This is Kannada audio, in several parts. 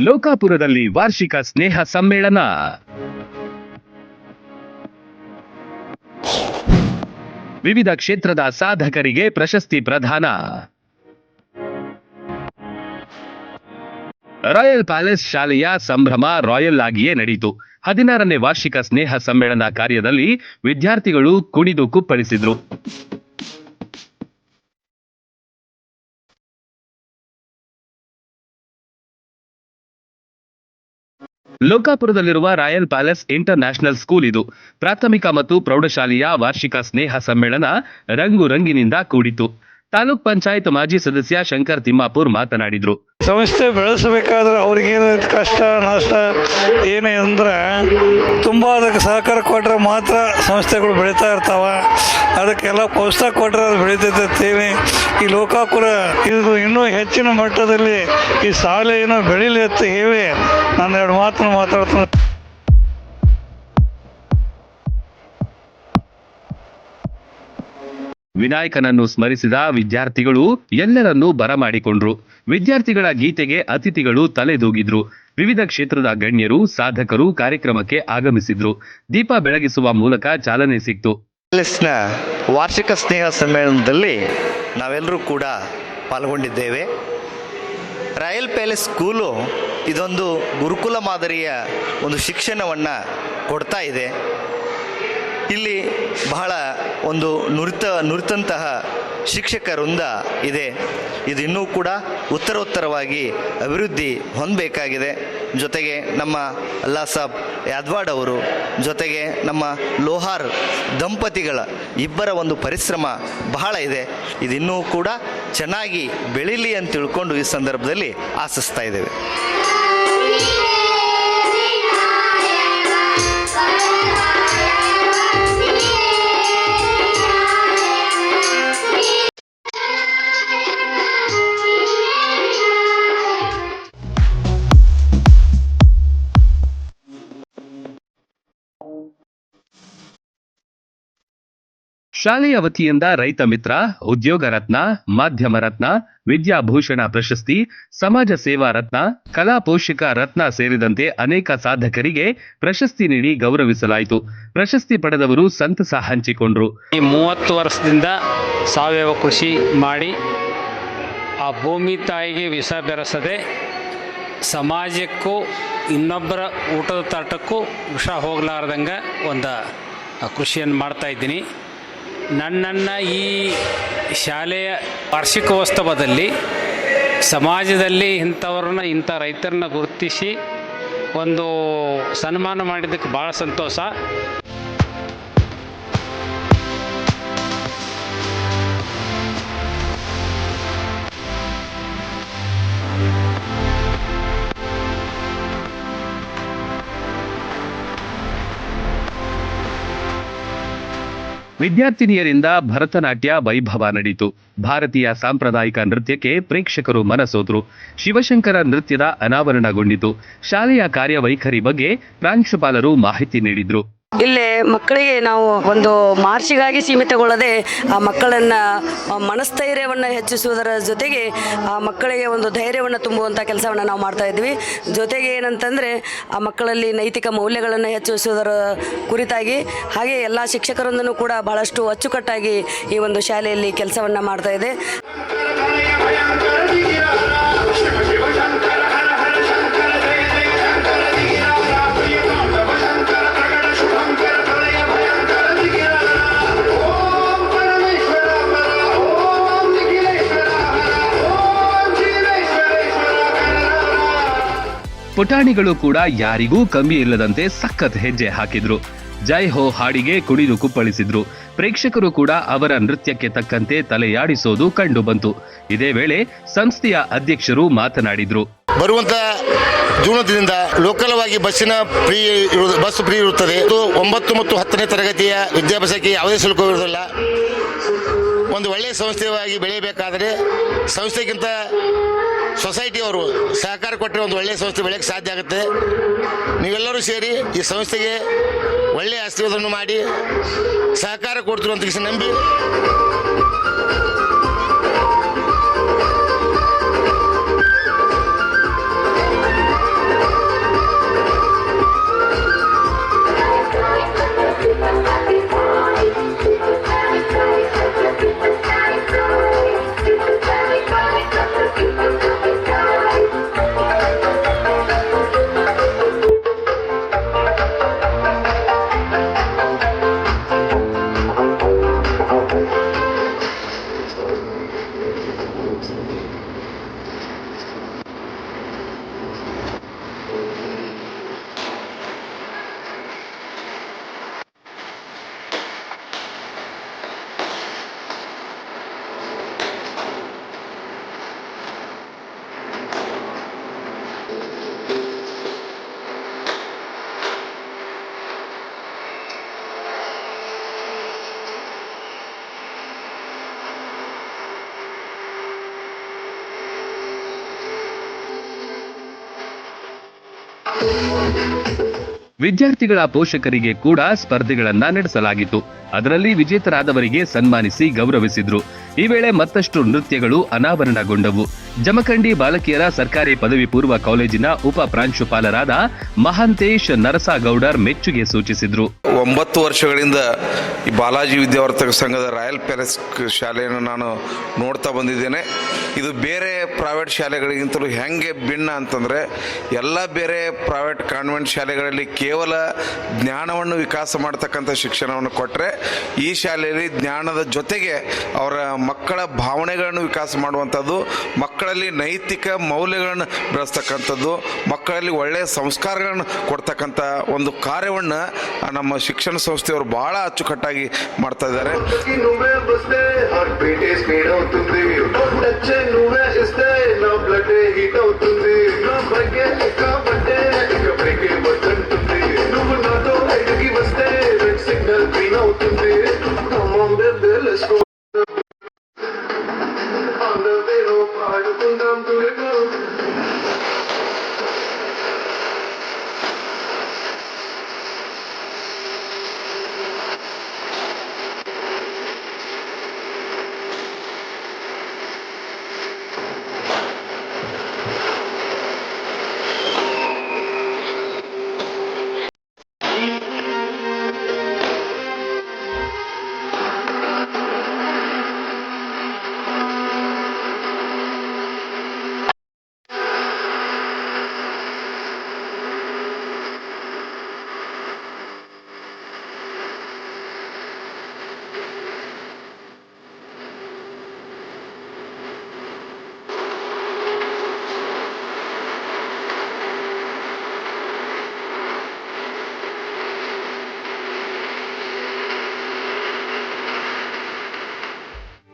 ಲೋಕಾಪುರದಲ್ಲಿ ವಾರ್ಷಿಕ ಸ್ನೇಹ ಸಮ್ಮೇಳನ. ವಿವಿಧ ಕ್ಷೇತ್ರದ ಸಾಧಕರಿಗೆ ಪ್ರಶಸ್ತಿ ಪ್ರದಾನ. ರಾಯಲ್ ಪ್ಯಾಲೇಸ್ ಶಾಲೆಯ ಸಂಭ್ರಮ ರಾಯಲ್ ಆಗಿಯೇ ನಡೆಯಿತು. ಹದಿನಾರನೇ ವಾರ್ಷಿಕ ಸ್ನೇಹ ಸಮ್ಮೇಳನ ಕಾರ್ಯದಲ್ಲಿ ವಿದ್ಯಾರ್ಥಿಗಳು ಕುಣಿದು ಕುಪ್ಪಳಿಸಿದ್ರು. ಲೋಕಾಪುರದಲ್ಲಿರುವ royal palace inter national school ಇದು. ಪ್ರಾಥಮಿಕ ಮತ್ತು ಪ್ರೌಢಶಾಲೆಯ ವಾರ್ಷಿಕ ಸ್ನೇಹ ಸಮ್ಮೇಳನ ರಂಗು ರಂಗಿನಿಂದ ಕೂಡಿತು ತಾಲೂಕ್ ಪಂಚಾಯತ್ ಮಾಜಿ ಸದಸ್ಯ ಶಂಕರ್ ತಿಮ್ಮಾಪುರ್ ಮಾತನಾಡಿದ್ರು. ಸಂಸ್ಥೆ ಬೆಳೆಸಬೇಕಾದ್ರೆ ಅವ್ರಿಗೇನು ಕಷ್ಟ, ನಷ್ಟ, ಏನೇ ಅಂದ್ರೆ ತುಂಬ ಅದಕ್ಕೆ ಸಹಕಾರ ಕೊಟ್ಟರೆ ಮಾತ್ರ ಸಂಸ್ಥೆಗಳು ಬೆಳೀತಾ ಇರ್ತಾವ. ಅದಕ್ಕೆಲ್ಲ ಪ್ರೋತ್ಸಾಹ ಕೊಟ್ಟರೆ ಅದು ಬೆಳೀತೈತೆ ಈ ಲೋಕಾಪುರ ಇದು ಇನ್ನೂ ಹೆಚ್ಚಿನ ಮಟ್ಟದಲ್ಲಿ ಈ ಶಾಲೆಯನ್ನು ಬೆಳೀಲಿ ಅಂತ ಹೇಳಿ ನಾನು ಎರಡು ಮಾತನ್ನು ಮಾತಾಡ್ತೇನೆ. ವಿನಾಯಕನನ್ನು ಸ್ಮರಿಸಿದ ವಿದ್ಯಾರ್ಥಿಗಳು ಎಲ್ಲರನ್ನೂ ಬರಮಾಡಿಕೊಂಡ್ರು. ವಿದ್ಯಾರ್ಥಿಗಳ ಗೀತೆಗೆ ಅತಿಥಿಗಳು ತಲೆದೂಗಿದ್ರು. ವಿವಿಧ ಕ್ಷೇತ್ರದ ಗಣ್ಯರು ಸಾಧಕರು ಕಾರ್ಯಕ್ರಮಕ್ಕೆ ಆಗಮಿಸಿದ್ರು. ದೀಪ ಬೆಳಗಿಸುವ ಮೂಲಕ ಚಾಲನೆ ಸಿಕ್ತು. ವಾರ್ಷಿಕ ಸ್ನೇಹ ಸಮ್ಮೇಳನದಲ್ಲಿ ನಾವೆಲ್ಲರೂ ಕೂಡ ಪಾಲ್ಗೊಂಡಿದ್ದೇವೆ. ರಾಯಲ್ ಪ್ಯಾಲೇಸ್ ಸ್ಕೂಲು ಇದೊಂದು ಗುರುಕುಲ ಮಾದರಿಯ ಒಂದು ಶಿಕ್ಷಣವನ್ನು ಕೊಡ್ತಾ ಇದೆ. ಇಲ್ಲಿ ಬಹಳ ಒಂದು ನುರಿತ ನುರಿತಂತಹ ಶಿಕ್ಷಕ ವೃಂದ ಇದೆ. ಇದು ಇನ್ನೂ ಕೂಡ ಉತ್ತರೋತ್ತರವಾಗಿ ಅಭಿವೃದ್ಧಿ ಹೊಂದಬೇಕಾಗಿದೆ. ಜೊತೆಗೆ ನಮ್ಮ ಅಲ್ಲಾ ಸಾಬ್ ಯಾದ್ವಾಡ್ ಅವರು, ಜೊತೆಗೆ ನಮ್ಮ ಲೋಹಾರ್ ದಂಪತಿಗಳ ಇಬ್ಬರ ಒಂದು ಪರಿಶ್ರಮ ಬಹಳ ಇದೆ. ಇದಿನ್ನೂ ಕೂಡ ಚೆನ್ನಾಗಿ ಬೆಳೀಲಿ ಅಂತ ತಿಳ್ಕೊಂಡು ಈ ಸಂದರ್ಭದಲ್ಲಿ ಆಶಿಸ್ತಾ ಇದ್ದೇವೆ. ಶಾಲೆಯ ವತಿಯಿಂದ ರೈತ ಮಿತ್ರ, ಉದ್ಯೋಗ ರತ್ನ, ಮಾಧ್ಯಮ ರತ್ನ ವಿದ್ಯಾಭೂಷಣ ಪ್ರಶಸ್ತಿ, ಸಮಾಜ ಸೇವಾ ರತ್ನ, ಕಲಾ ಪೋಷಕ ರತ್ನ ಸೇರಿದಂತೆ ಅನೇಕ ಸಾಧಕರಿಗೆ ಪ್ರಶಸ್ತಿ ನೀಡಿ ಗೌರವಿಸಲಾಯಿತು. ಪ್ರಶಸ್ತಿ ಪಡೆದವರು ಸಂತಸ ಹಂಚಿಕೊಂಡರು. ಈ ಮೂವತ್ತು ವರ್ಷದಿಂದ ಸಾವಯವ ಕೃಷಿ ಮಾಡಿ ಆ ಭೂಮಿ ತಾಯಿಗೆ ವಿಷ ಬೆರೆಸದೆ ಸಮಾಜಕ್ಕೂ ಇನ್ನೊಬ್ಬರ ಊಟದ ತಾಟಕ್ಕೂ ವಿಷ ಹೋಗಲಾರ್ದಂಗೆ ಒಂದು ಕೃಷಿಯನ್ನು ಮಾಡ್ತಾ ಇದ್ದೀನಿ. ನನ್ನನ್ನು ಈ ಶಾಲೆಯ ವಾರ್ಷಿಕೋತ್ಸವದಲ್ಲಿ ಸಮಾಜದಲ್ಲಿ ಇಂಥವ್ರನ್ನ ಇಂಥ ರೈತರನ್ನ ಗುರುತಿಸಿ ಒಂದು ಸನ್ಮಾನ ಮಾಡಿದ್ದಕ್ಕೆ ಭಾಳ ಸಂತೋಷ. ವಿದ್ಯಾರ್ಥಿನಿಯರಿಂದ ಭರತನಾಟ್ಯ ವೈಭವ ನಡೆಯಿತು ಭಾರತೀಯ ಸಾಂಪ್ರದಾಯಿಕ ನೃತ್ಯಕ್ಕೆ ಪ್ರೇಕ್ಷಕರು ಮನಸೋದ್ರು. ಶಿವಶಂಕರ ನೃತ್ಯದ ಅನಾವರಣಗೊಂಡಿತು. ಶಾಲೆಯ ಕಾರ್ಯವೈಖರಿ ಬಗ್ಗೆ ಪ್ರಾಂಶುಪಾಲರು ಮಾಹಿತಿ ನೀಡಿದ್ರು. ಇಲ್ಲಿ ಮಕ್ಕಳಿಗೆ ನಾವು ಒಂದು ಮಾರ್ಚಿಗಾಗಿ ಸೀಮಿತಗೊಳ್ಳದೆ ಆ ಮಕ್ಕಳನ್ನ ಮನಸ್ಥೈರ್ಯವನ್ನು ಹೆಚ್ಚಿಸುವುದರ ಜೊತೆಗೆ ಆ ಮಕ್ಕಳಿಗೆ ಒಂದು ಧೈರ್ಯವನ್ನು ತುಂಬುವಂಥ ಕೆಲಸವನ್ನು ನಾವು ಮಾಡ್ತಾ ಇದ್ವಿ. ಜೊತೆಗೆ ಏನಂತಂದರೆ ಆ ಮಕ್ಕಳಲ್ಲಿ ನೈತಿಕ ಮೌಲ್ಯಗಳನ್ನು ಹೆಚ್ಚಿಸುವುದರ ಕುರಿತಾಗಿ, ಹಾಗೆ ಎಲ್ಲ ಶಿಕ್ಷಕರೊಂದನ್ನು ಕೂಡ ಬಹಳಷ್ಟು ಅಚ್ಚುಕಟ್ಟಾಗಿ ಈ ಒಂದು ಶಾಲೆಯಲ್ಲಿ ಕೆಲಸವನ್ನು ಮಾಡ್ತಾ ಇದೆ. ಪುಟಾಣಿಗಳು ಕೂಡ ಯಾರಿಗೂ ಕಮ್ಮಿ ಇಲ್ಲದಂತೆ ಸಖತ್ ಹೆಜ್ಜೆ ಹಾಕಿದ್ರು. ಜೈ ಹೋ ಹಾಡಿಗೆ ಕುಣಿದು ಕುಪ್ಪಳಿಸಿದ್ರು. ಪ್ರೇಕ್ಷಕರು ಕೂಡ ಅವರ ನೃತ್ಯಕ್ಕೆ ತಕ್ಕಂತೆ ತಲೆಯಾಡಿಸೋದು ಕಂಡು ಬಂತು. ಇದೇ ವೇಳೆ ಸಂಸ್ಥೆಯ ಅಧ್ಯಕ್ಷರು ಮಾತನಾಡಿದ್ರು. ಬರುವಂತ ಜೂನದಿಂದ ಆಗಿ ಬಸ್ಸಿನ ಫ್ರೀ ಬಸ್ ಫ್ರೀ ಇರುತ್ತದೆ. ಒಂಬತ್ತು ಮತ್ತು ಹತ್ತನೇ ತರಗತಿಯ ವಿದ್ಯಾಭ್ಯಾಸಕ್ಕೆ ಯಾವುದೇ ಶುಲ್ಕ ಇರುವುದಿಲ್ಲ. ಒಂದು ಒಳ್ಳೆಯ ಸಂಸ್ಥೆಯಾಗಿ ಬೆಳೆಯಬೇಕಾದರೆ ಸಂಸ್ಥೆಗಿಂತ ಸೊಸೈಟಿಯವರು ಸಹಕಾರ ಕೊಟ್ಟರೆ ಒಂದು ಒಳ್ಳೆಯ ಸಂಸ್ಥೆ ಬೆಳೆಯಕ್ಕೆ ಸಾಧ್ಯ ಆಗುತ್ತೆ. ನೀವೆಲ್ಲರೂ ಸೇರಿ ಈ ಸಂಸ್ಥೆಗೆ ಒಳ್ಳೆಯ ಆಶೀರ್ವಾದವನ್ನು ಮಾಡಿ ಸಹಕಾರ ಕೊಡ್ತಿರು ಅಂತ ನಂಬಿ. ವಿದ್ಯಾರ್ಥಿಗಳ ಪೋಷಕರಿಗೆ ಕೂಡ ಸ್ಪರ್ಧೆಗಳನ್ನ ನಡೆಸಲಾಗಿತ್ತು. ಅದರಲ್ಲಿ ವಿಜೇತರಾದವರಿಗೆ ಸನ್ಮಾನಿಸಿ ಗೌರವಿಸಿದ್ರು. ಈ ವೇಳೆ ಮತ್ತಷ್ಟು ನೃತ್ಯಗಳು ಅನಾವರಣಗೊಂಡವು. ಜಮಖಂಡಿ ಬಾಲಕಿಯರ ಸರ್ಕಾರಿ ಪದವಿ ಪೂರ್ವ ಕಾಲೇಜಿನ ಉಪ ಪ್ರಾಂಶುಪಾಲರಾದ ಮಹಾಂತೇಶ್ ನರಸಾಗೌಡರ್ ಮೆಚ್ಚುಗೆ ಸೂಚಿಸಿದ್ರು. ಒಂಬತ್ತು ವರ್ಷಗಳಿಂದ ಈ ಬಾಲಾಜಿ ವಿದ್ಯಾವರ್ತಕ ಸಂಘದ ರಾಯಲ್ ಪ್ಯಾಲೇಸ್ ಶಾಲೆಯನ್ನು ನಾನು ನೋಡ್ತಾ ಬಂದಿದ್ದೇನೆ. ಇದು ಬೇರೆ ಪ್ರೈವೇಟ್ ಶಾಲೆಗಳಿಗಿಂತಲೂ ಹೆಂಗೆ ಭಿನ್ನ ಅಂತಂದರೆ, ಎಲ್ಲ ಬೇರೆ ಪ್ರೈವೇಟ್ ಕಾನ್ವೆಂಟ್ ಶಾಲೆಗಳಲ್ಲಿ ಕೇವಲ ಜ್ಞಾನವನ್ನು ವಿಕಾಸ ಮಾಡ್ತಕ್ಕಂಥ ಶಿಕ್ಷಣವನ್ನು ಕೊಟ್ಟರೆ ಈ ಶಾಲೆಯಲ್ಲಿ ಜ್ಞಾನದ ಜೊತೆಗೆ ಅವರ ಮಕ್ಕಳ ಭಾವನೆಗಳನ್ನು ವಿಕಾಸ ಮಾಡುವಂಥದ್ದು ಮಕ್ಕಳಲ್ಲಿ ನೈತಿಕ ಮೌಲ್ಯಗಳನ್ನು ಬೆಳೆಸ್ತಕ್ಕಂಥದ್ದು ಮಕ್ಕಳಲ್ಲಿ ಒಳ್ಳೆಯ ಸಂಸ್ಕಾರಗಳನ್ನು ಕೊಡ್ತಕ್ಕಂಥ ಒಂದು ಕಾರ್ಯವನ್ನು ನಮ್ಮ ಶಿಕ್ಷಣ ಸಂಸ್ಥೆಯವರು ಭಾಳ ಅಚ್ಚುಕಟ್ಟಾಗಿ ಮಾಡ್ತಾ ಇದ್ದಾರೆ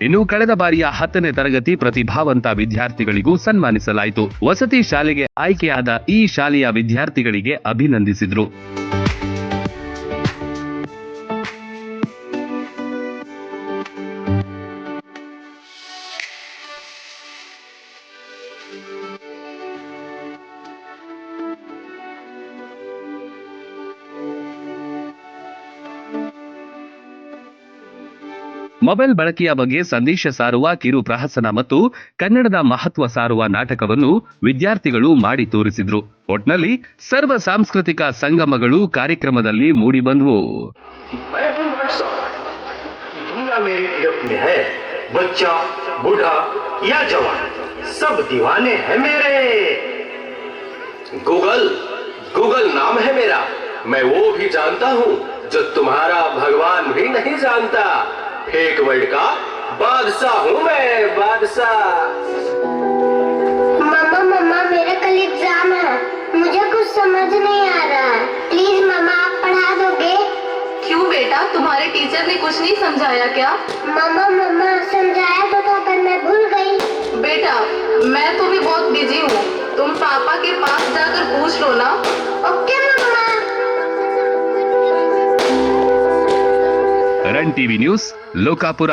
ಇನ್ನು ಕಳೆದ ಬಾರಿಯ ಹತ್ತನೇ ತರಗತಿ ಪ್ರತಿಭಾವಂತ ವಿದ್ಯಾರ್ಥಿಗಳಿಗೂ ಸನ್ಮಾನಿಸಲಾಯಿತು. ವಸತಿ ಶಾಲೆಗೆ ಆಯ್ಕೆಯಾದ ಈ ಶಾಲೆಯ ವಿದ್ಯಾರ್ಥಿಗಳಿಗೆ ಅಭಿನಂದಿಸಿದ್ರು. ಮೊಬೈಲ್ ಬಳಕೆಯ ಬಗ್ಗೆ ಸಂದೇಶ ಸಾರುವ ಕಿರು ಪ್ರಹಸನ ಮತ್ತು ಕನ್ನಡದ ಮಹತ್ವ ಸಾರುವ ನಾಟಕವನ್ನು ವಿದ್ಯಾರ್ಥಿಗಳು ಮಾಡಿ ತೋರಿಸಿದ್ರು ಒಟ್ನಲ್ಲಿ ಸರ್ವ ಸಾಂಸ್ಕೃತಿಕ ಸಂಗಮಗಳು ಕಾರ್ಯಕ್ರಮದಲ್ಲಿ ಮೂಡಿಬಂದವು मैं हूँ वर्षा दुनिया मेरी गिरफ्त में है बच्चा बूढ़ा या जवान सब दीवाने हैं मेरे गूगल गूगल नाम है मेरा मैं वो भी जानता हूँ जो तुम्हारा भगवान भी नहीं जानता फेक वर्ल्ड का बादशाह हूँ मैं बादशाह। मम्मा मम्मा मेरा कल एग्ज़ाम है। मुझे कुछ समझ नहीं आ रहा है। प्लीज़ मम्मा आप पढ़ा दोगे? क्यों बेटा? तुम्हारे टीचर ने कुछ नहीं समझाया क्या? मम्मा मम्मा समझाया तो था पर मैं भूल गई। बेटा मैं तो भी बहुत बिज़ी हूँ। तुम पापा के पास जाकर पूछ लो ना। ರನ್ ಟಿವಿ ನ್ಯೂಸ್ ಲೋಕಾಪುರ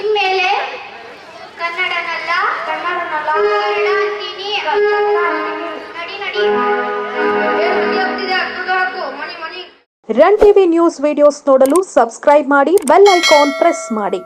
ಇನ್ಮೇಲೆ ಕನ್ನಡನಲ್ಲ ಕನ್ನಡನಲ್ಲ ರನ್ ಟಿವಿ ನ್ಯೂಸ್ ವಿಡಿಯೋಸ್ ನೋಡಲು ಸಬ್ಸ್ಕ್ರೈಬ್ ಮಾಡಿ ಬೆಲ್ ಐಕಾನ್ ಪ್ರೆಸ್ ಮಾಡಿ.